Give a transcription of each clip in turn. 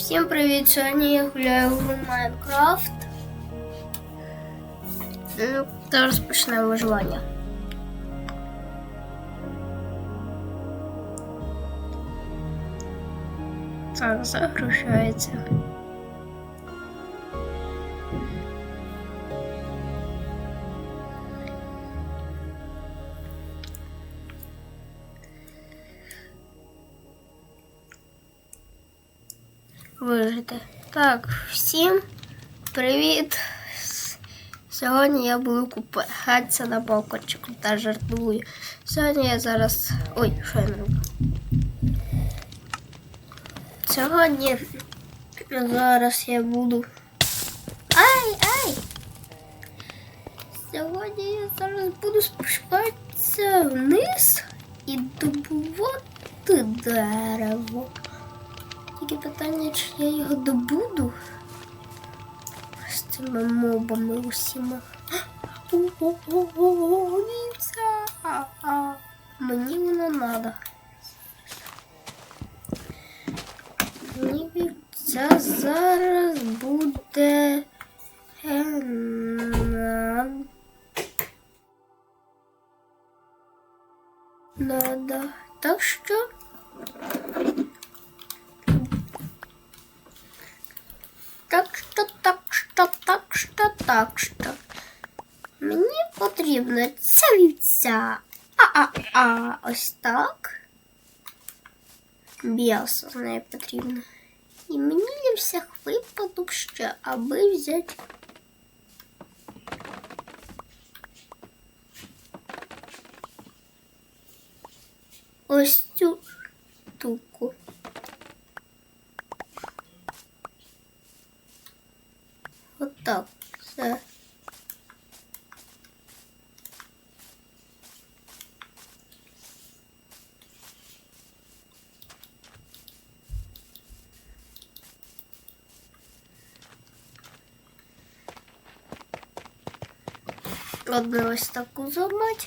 Всім привіт! Сьогодні я гуляю в Майнкрафт. Ну, та розпочнемо виживання. Так, загружається. вижити. Так, всім привіт! С- Сьогодні я буду купатися на балкончику та жартую. Сьогодні я зараз. Ой, що я роблю? Сьогодні зараз я буду. Ай, ай! Сьогодні я зараз буду спускатися вниз і добувати дерево. Тільки питання, чи я його добуду з цими мобами усіма. О-о-о-о! Мені воно треба. Мені вівця зараз буде. Так що. Мені потрібна ця вівця. А-а-а, ось так. М'ясо з неї потрібно. І мені для всіх випадок ще, аби взяти. Ось цю штуку. Отак. Все. Одне ось таку зламати,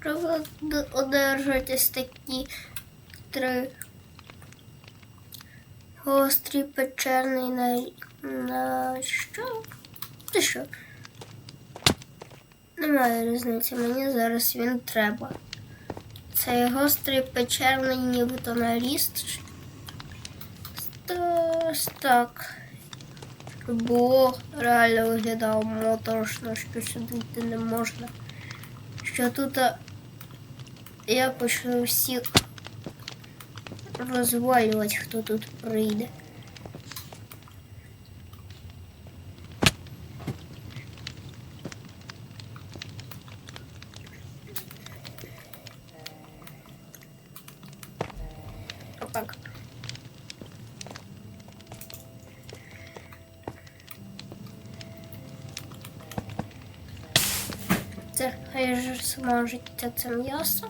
щоб од- одержати такі три гострий печерний на, на що? Ти що? Немає різниці, мені зараз він треба. Цей гострий печерний нібито наріст. Так. Було реально виглядало моторошно, що сюди йти не можна. Що тут я почну всіх розвалювати, хто тут прийде. Отак. Це хай ж смажиться це м'ясо.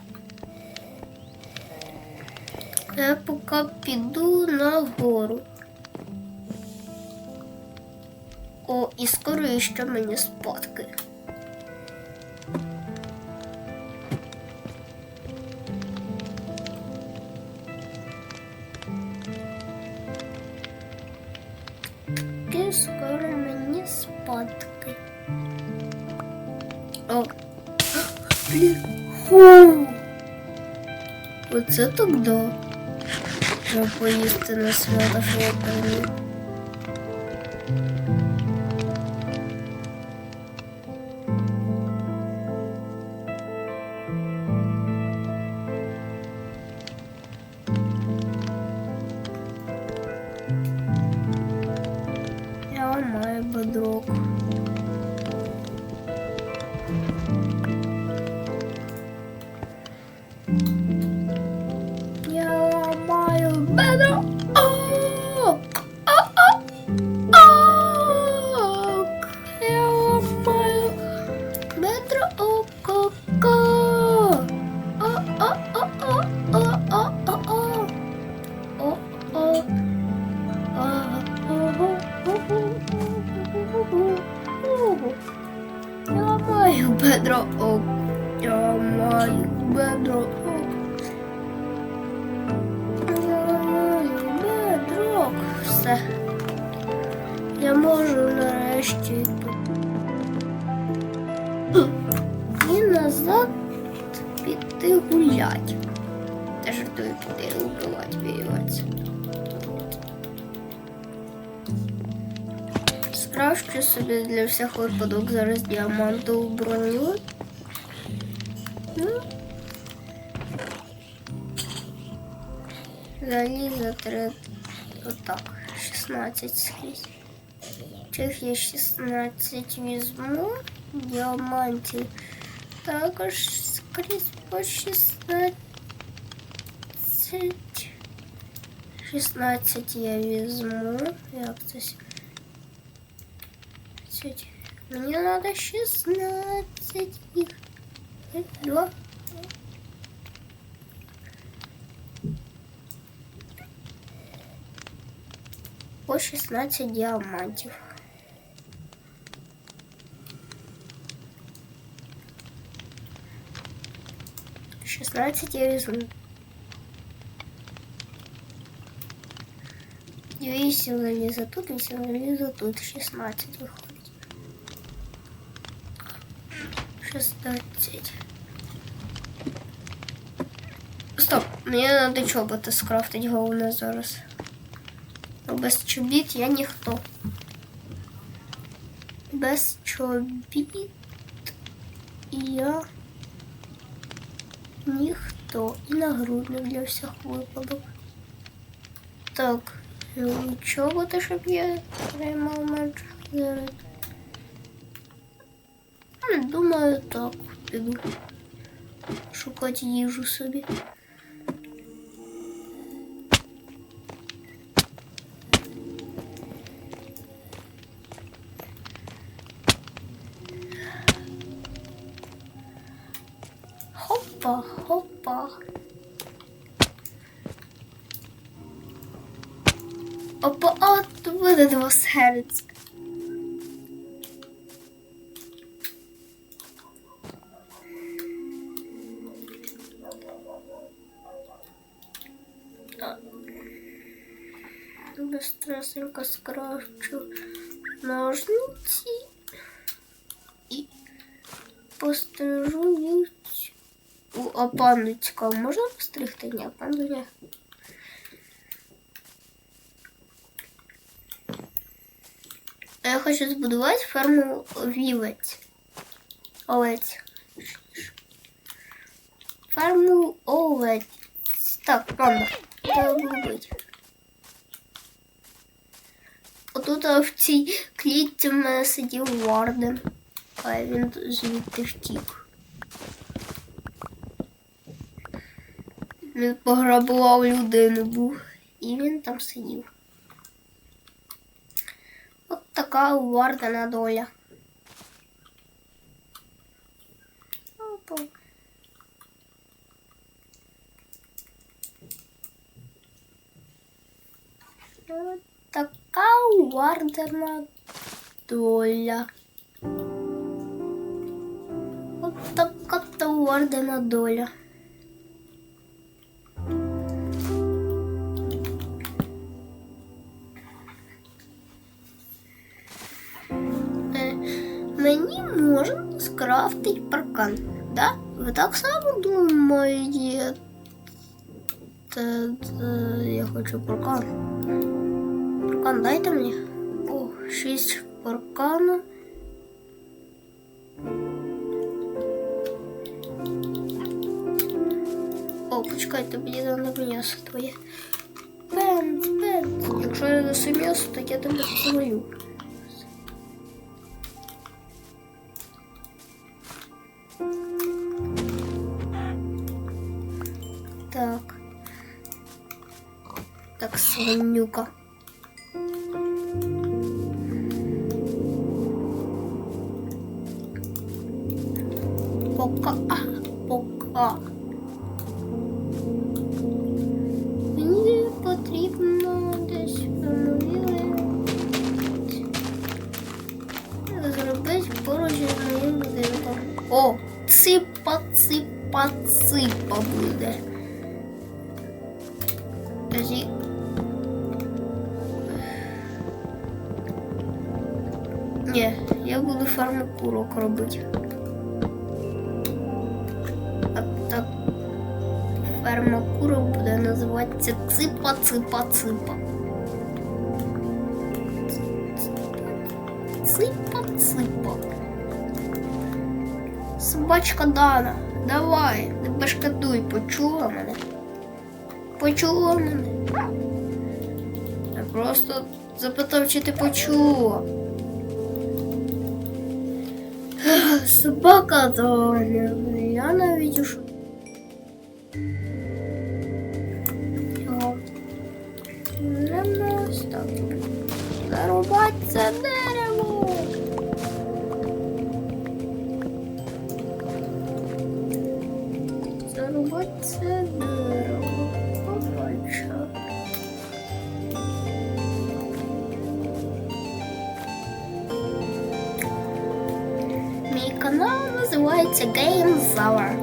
Я поки піду нагору. О, і скоро ще мені спадки. Таки скоро мені спадки. Блін. Фу. Оце так да. Треба поїсти на свято швидко. Я піти гулять. Та жартую піти убивати віюватися. Справжню собі для всіх випадок зараз діамантову броню. Ну, залізо три отак, 16 скрізь. Чих я 16 візьму, діамантів також скрізь по 16. 16 я возьму. Я, кстати, мне надо 16 их. Два. По 16 диамантов. 16 силы не за тут, не силы не за тут, 16 выходит. 16. Стоп, мені треба чоботи скрафтить, головне зараз. Бо без чобіт я никто. Без чобит я... ніхто. І нагрудник для всіх випадок. Так, ну, чоботи, щоб я приймав меч зараз. Ну, Думаю, так піду. Шукати їжу собі. Буде два серця. А. Скрафчу ножниці і пострижу їх. У, а панду цікаво, можна постригти? Ні, панду Я хочу збудувати ферму вівець. Овець. Ферму овець. Так, панда. Треба бути. Отут в цій клітці в мене сидів Варден, а він звідти втік. Він пограбував людину був. І він там сидів. Така у доля. Опа. От така у доля. От така то у доля. Мені можна скрафтити паркан. Да? Ви так само думаєте? Та, та, я хочу паркан. Паркан дайте мені. О, шість паркану. О, почекайте, мені треба м'ясо твоє. Пенс, пенс. Якщо я даси м'ясо, так я тебе поцілую. Так. Пока. Пока. Мені потрібно десь встановили. Зробити поруч з моїм будинком. О, ципа, ципа, ципа буде. Курок робити. А так ферма курок буде називатися ципа ципа ципа. Ципа ципа. Собачка Дана, давай, не башкатуй, почула мене. Почула мене. Я просто запитав, чи ти почула. Собака Дана, я навіть уж. Його. Ось. Зарубать це дерево. канал називається GameZower.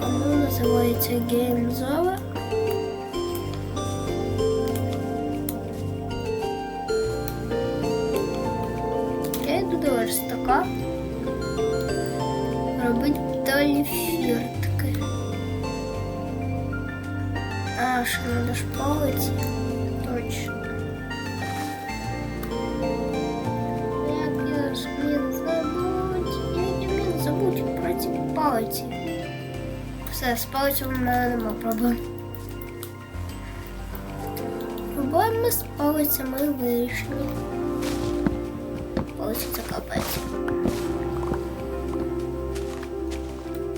Канал називається GameZower. Я Палиці. Все, з палицями в мене нема проблем. Проблеми з палицями вирішені. Палиці це капець.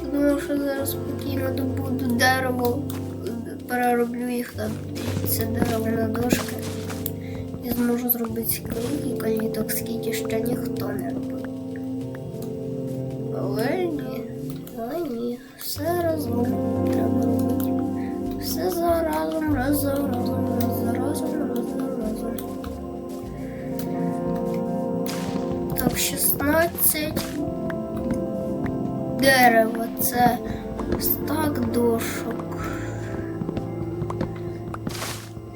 Думаю, що зараз спокійно добуду дерево, перероблю їх на це дерево на дошки. І зможу зробити скринь і каліток, скільки ще ніхто не робив. Але разом треба робити. Все за разом, разом, раз за разом, раз за разом. Так, 16 дерева це стак дошок.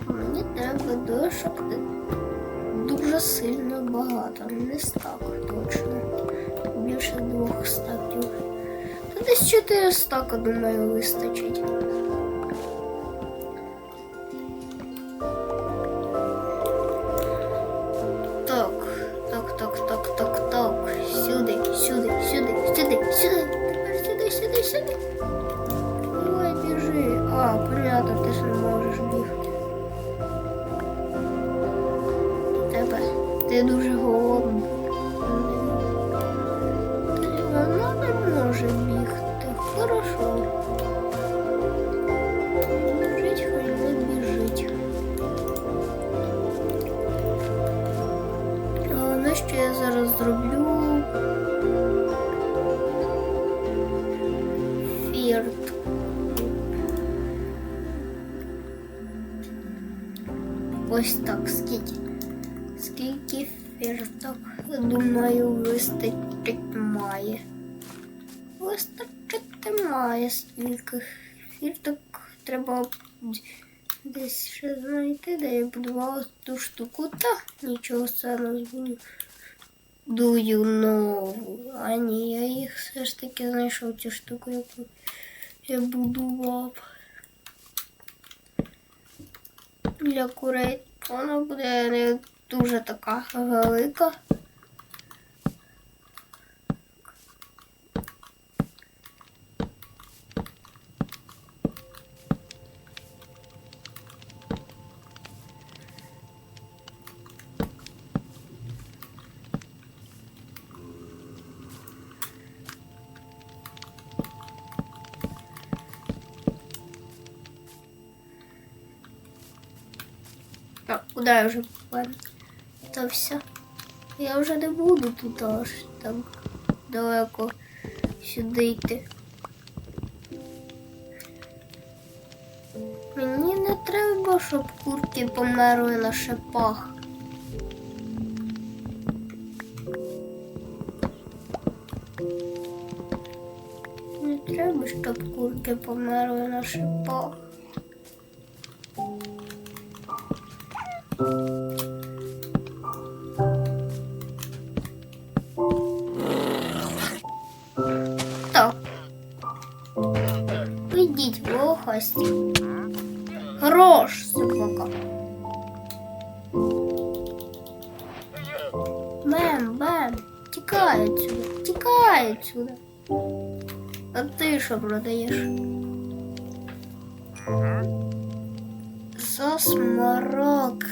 Мені треба дошок дуже сильно багато, не стак точно. Більше двох стаків. Десь 400, думаю, вистачить. Я зараз зроблю. Фірт. Ось так, скільки. Скільки фірток, думаю, вистачить має. Вистачити має скільки фірток треба десь ще знайти, де я будувала ту штуку. Та нічого саме збудую нову. А ні, я їх все ж таки знайшов цю штуку, яку я будував. Для курей вона буде не дуже така велика. Я вже попала? Та все. Я вже не буду тут аж там далеко сюди йти. Мені не треба, щоб курки померли на шипах. Не треба, щоб курки померли на шипах. Напасти. Хорош, собака. Бем, бем, тікай отсюда, тікай отсюда. А ти що продаєш? За смарагд.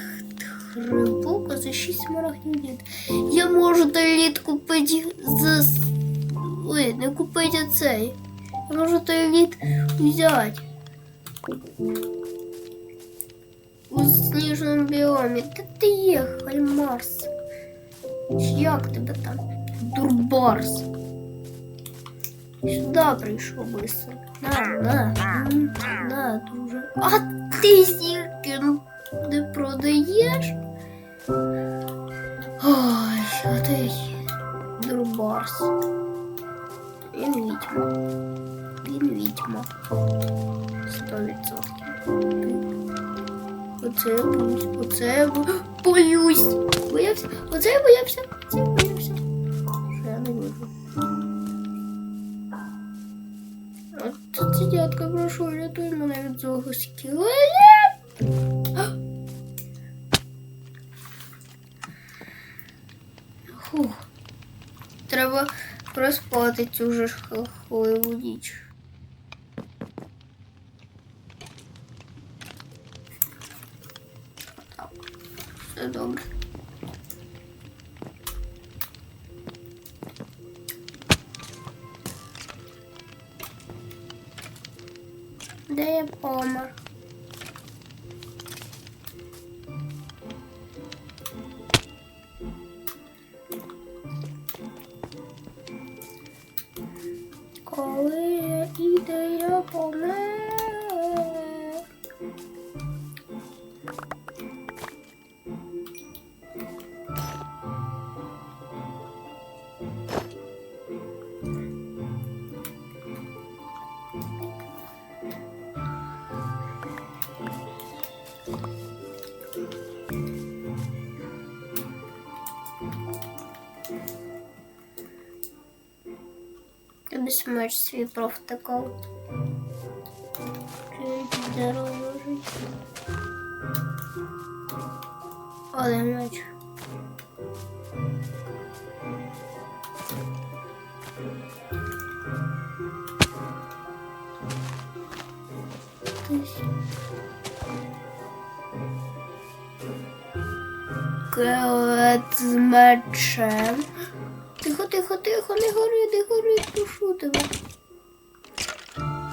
Рибука за 6 смарагдів літ. Я можу той літ купити за. Ой, не купити а цей. Я можу той літ взяти. У сніжному біомі. Де ти є, Хальмарс? Як тебе там? Дурбарс. Сюди прийшов быстро. На, на, на, дуже. А ти зірки не продаєш? Ой, а ти Дурбарс. Він відьма. Він відьма. Сто відсотків. Оце я боюсь. Оце я бо- боюсь. Боявся. Оце я боявся. Оце я боявся. Що я не вижу. От тут дядька, прошу, рятуй мене від цього скелета. Треба проспати цю же жахливу ніч. Де я помер? Смач свій провтикав. Здорово жить. Меч. Келет з мечем. Тихо, тихо, тихо, не гори, не гори, прошу тебе.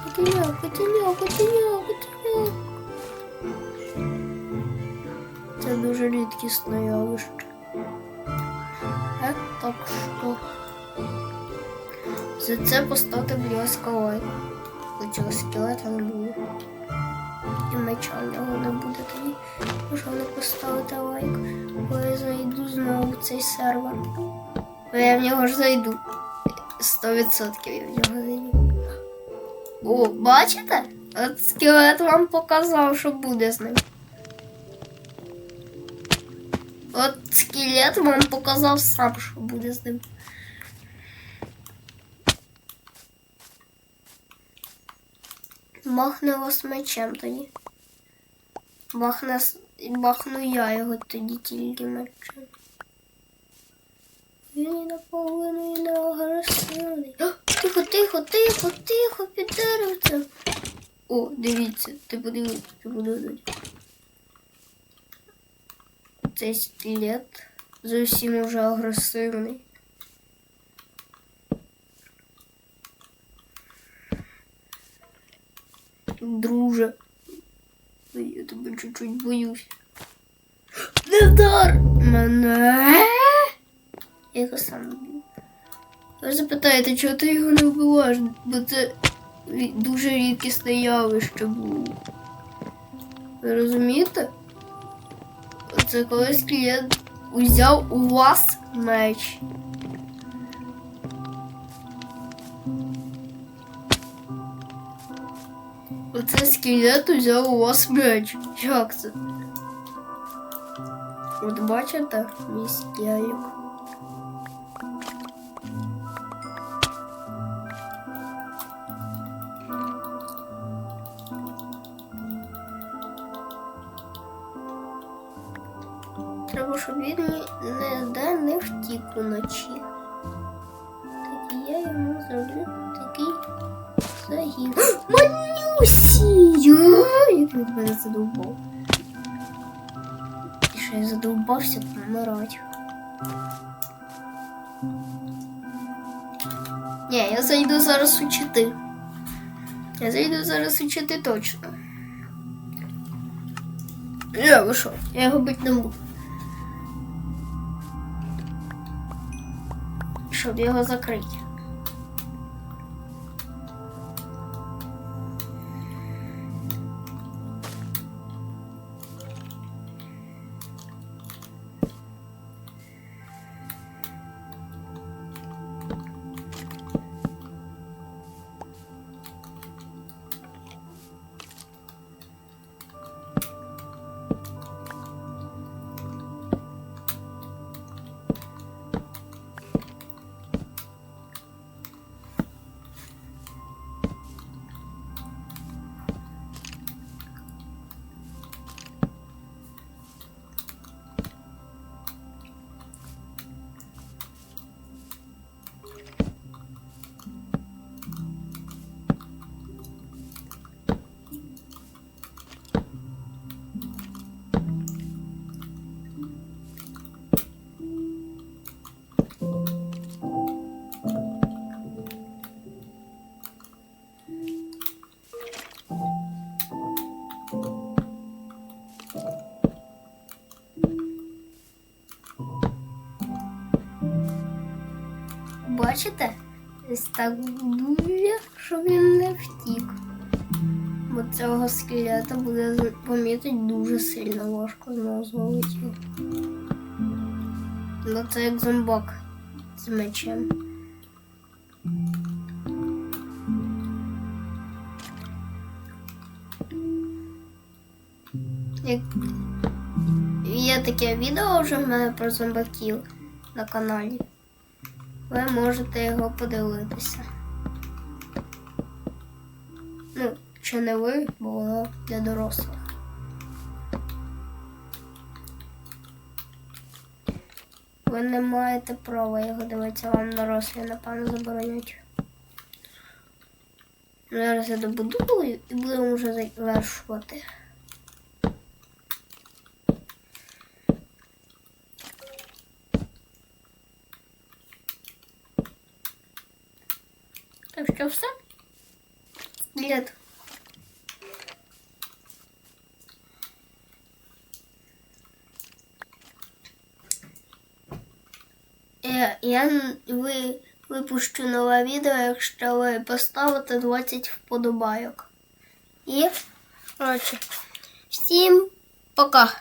Котеняк, котеняк, котеняк, котеняк. Це дуже рідкісне явище. Е, так що. За це поставте, будь ласка, лайк. Бо цього скелета не буде. І меча не буде тоді. Якщо не поставити лайк, бо я зайду знову в цей сервер. Бо я в нього ж зайду. 100% я в нього зайду. О, бачите? От скелет вам показав, що буде з ним. От скелет вам показав сам, що буде з ним. Махне вас мечем тоді. Махне, махну я його тоді тільки мечем. Він і наполовину і не агресивний. Тихо, тихо, тихо, тихо, під деревцем. О, дивіться, ти подивись, ти подивись. Цей скелет зовсім уже агресивний. Друже. Я тебе чуть-чуть боюсь. Не вдар! Мене. Його сам. Ви запитаєте, чого ти його не вбиваєш? Бо це дуже рідкісне явище було. Ви розумієте? Це колись клієнт узяв у вас меч. Оце скелет узяв у вас меч. Як це? От бачите, мій скелет. Я задовбався помирати. Ні, я зайду зараз у чити. Я зайду зараз у чити точно. Я вийшов. Я його бить не буду. Щоб його закрити. Бачите? Ось так дуже, щоб він не втік. Бо цього скелета буде помітити дуже сильно важко знову зловити. Ну це як зомбак з мечем. Як... Є таке відео вже в мене про зомбаків на каналі. Ви можете його подивитися. Ну, чи не ви, бо воно для дорослих. Ви не маєте права його дивитися, вам дорослі, напевно, заборонять. Зараз я добудую і будемо вже завершувати. Лет. Я, я н- ви, випущу нове відео, якщо ви поставите 20 вподобайок. І, коротше, всім пока!